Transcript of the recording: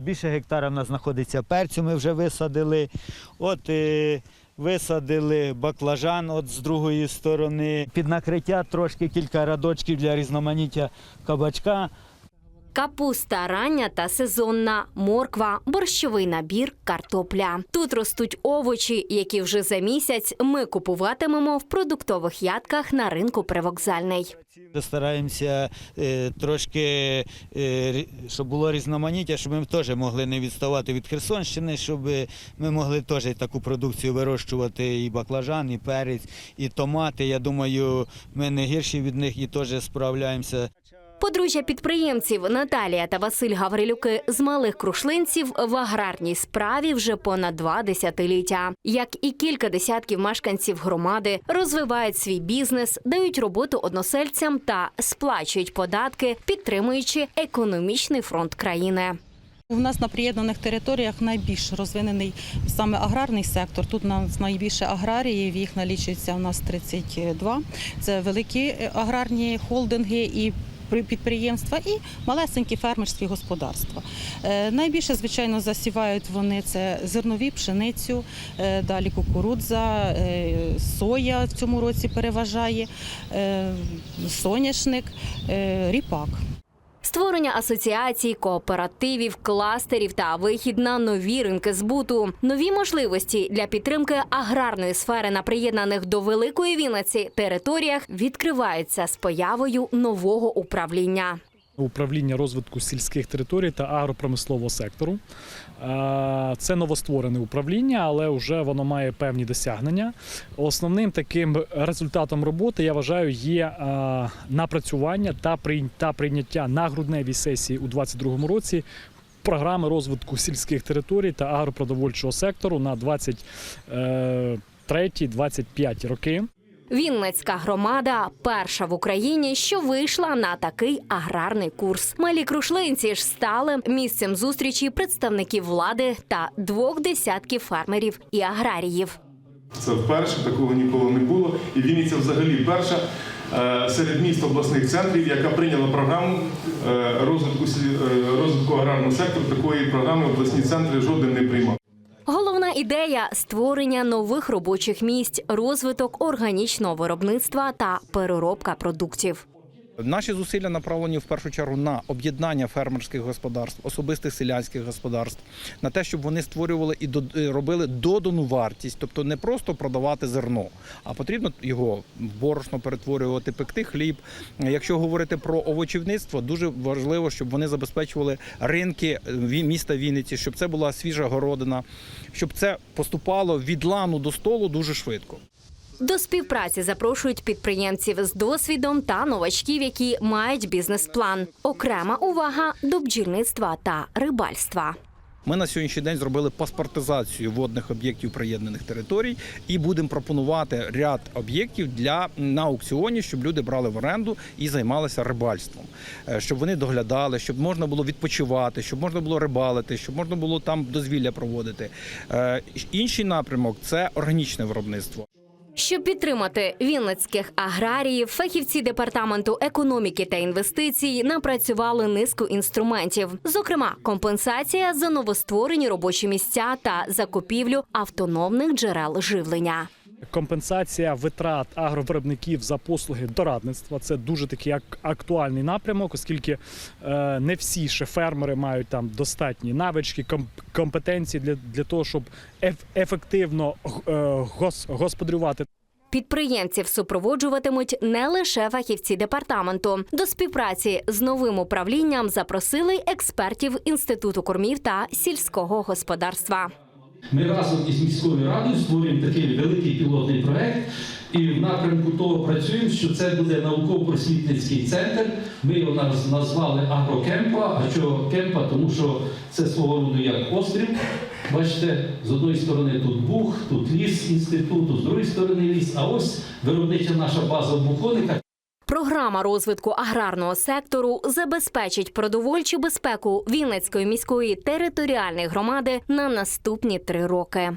Більше гектара в нас знаходиться перцю, ми вже висадили. От і висадили баклажан от з другої сторони. Під накриття трошки кілька радочків для різноманіття кабачка. Капуста рання та сезонна, морква, борщовий набір, картопля. Тут ростуть овочі, які вже за місяць ми купуватимемо в продуктових ядках на ринку привокзальний. Стараємося е, трошки, е, щоб було різноманіття, щоб ми теж могли не відставати від Херсонщини, щоб ми могли теж таку продукцію вирощувати і баклажан, і перець, і томати. Я думаю, ми не гірші від них і теж справляємося. Подружжя підприємців Наталія та Василь Гаврилюки з малих крушлинців в аграрній справі вже понад два десятиліття. Як і кілька десятків мешканців громади розвивають свій бізнес, дають роботу односельцям та сплачують податки, підтримуючи економічний фронт країни. У нас на приєднаних територіях найбільш розвинений саме аграрний сектор. Тут у нас найбільше аграріїв, їх налічується у нас 32. Це великі аграрні холдинги і підприємства і малесенькі фермерські господарства. Е, Найбільше, звичайно, засівають вони це зернові, пшеницю, е, далі кукурудза, е, соя в цьому році переважає, соняшник, ріпак. Створення асоціацій, кооперативів, кластерів та вихід на нові ринки збуту, нові можливості для підтримки аграрної сфери на приєднаних до великої Вінниці територіях відкриваються з появою нового управління. Управління розвитку сільських територій та агропромислового сектору. Е, Це новостворене управління, але вже воно має певні досягнення. Основним таким результатом роботи я вважаю є е, напрацювання та прийняття на грудневій сесії у 2022 році. Програми розвитку сільських територій та агропродовольчого сектору на 23-25 роки. Вінницька громада перша в Україні, що вийшла на такий аграрний курс. Малі крушлинці ж стали місцем зустрічі представників влади та двох десятків фермерів і аграріїв. Це вперше, такого ніколи не було. І Вінниця взагалі перша е, серед міст обласних центрів, яка прийняла програму е, розвитку, е, розвитку аграрного сектору. Такої програми обласні центри жоден не приймав. Ідея створення нових робочих місць, розвиток органічного виробництва та переробка продуктів. Наші зусилля направлені в першу чергу на об'єднання фермерських господарств, особистих селянських господарств, на те, щоб вони створювали і е, робили додану вартість, тобто не просто продавати зерно, а потрібно його борошно перетворювати, пекти хліб. Якщо говорити про овочівництво, дуже важливо, щоб вони забезпечували ринки е, міста Вінниці, щоб це була свіжа городина, щоб це поступало від лану до столу дуже швидко. До співпраці запрошують підприємців з досвідом та новачків, які мають бізнес-план. Окрема увага до бджільництва та рибальства. Ми на сьогоднішній день зробили паспортизацію водних об'єктів приєднаних територій і будемо пропонувати ряд об'єктів для на аукціоні, щоб люди брали в оренду і займалися рибальством, Е, щоб вони доглядали, щоб можна було відпочивати, щоб можна було рибалити, щоб можна було там дозвілля проводити. Е, Інший напрямок це органічне виробництво. Щоб підтримати вінницьких аграріїв, фахівці департаменту економіки та інвестицій напрацювали низку інструментів, зокрема, компенсація за новостворені робочі місця та закупівлю автономних джерел живлення. Компенсація витрат агровиробників за послуги дорадництва це дуже такий ак- актуальний напрямок, оскільки е, не всі ще фермери мають там достатні навички, ком- компетенції для, для того, щоб еф- ефективно е, господарювати Підприємців супроводжуватимуть не лише фахівці департаменту. До співпраці з новим управлінням запросили експертів інституту кормів та сільського господарства. Ми разом із міською радою створюємо такий великий пілотний проект. І в напрямку того працюємо, що це буде науково-просвітницький центр. Ми його наз- назвали Агрокемпа. А чого кемпа? Тому що це свого роду як острів. Бачите, з одної сторони тут Буг, тут ліс інституту, з другої сторони ліс. А ось виробнича наша база в Бухониках. Програма розвитку аграрного сектору забезпечить продовольчу безпеку Вінницької міської територіальної громади на наступні три роки.